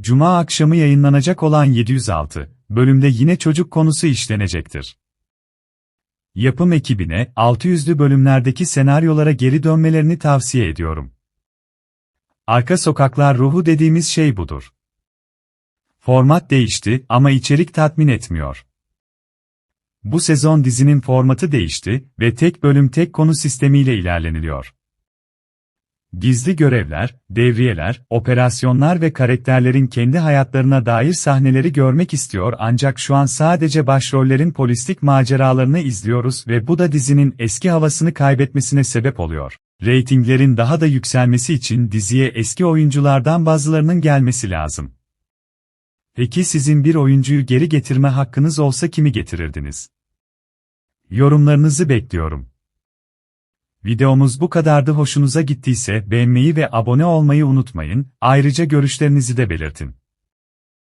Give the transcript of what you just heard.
Cuma akşamı yayınlanacak olan 706 bölümde yine çocuk konusu işlenecektir. Yapım ekibine 600'lü bölümlerdeki senaryolara geri dönmelerini tavsiye ediyorum. Arka sokaklar ruhu dediğimiz şey budur. Format değişti ama içerik tatmin etmiyor. Bu sezon dizinin formatı değişti ve tek bölüm tek konu sistemiyle ilerleniliyor. Gizli görevler, devriyeler, operasyonlar ve karakterlerin kendi hayatlarına dair sahneleri görmek istiyor ancak şu an sadece başrollerin polislik maceralarını izliyoruz ve bu da dizinin eski havasını kaybetmesine sebep oluyor. Reytinglerin daha da yükselmesi için diziye eski oyunculardan bazılarının gelmesi lazım. Peki sizin bir oyuncuyu geri getirme hakkınız olsa kimi getirirdiniz? Yorumlarınızı bekliyorum. Videomuz bu kadardı hoşunuza gittiyse beğenmeyi ve abone olmayı unutmayın, ayrıca görüşlerinizi de belirtin.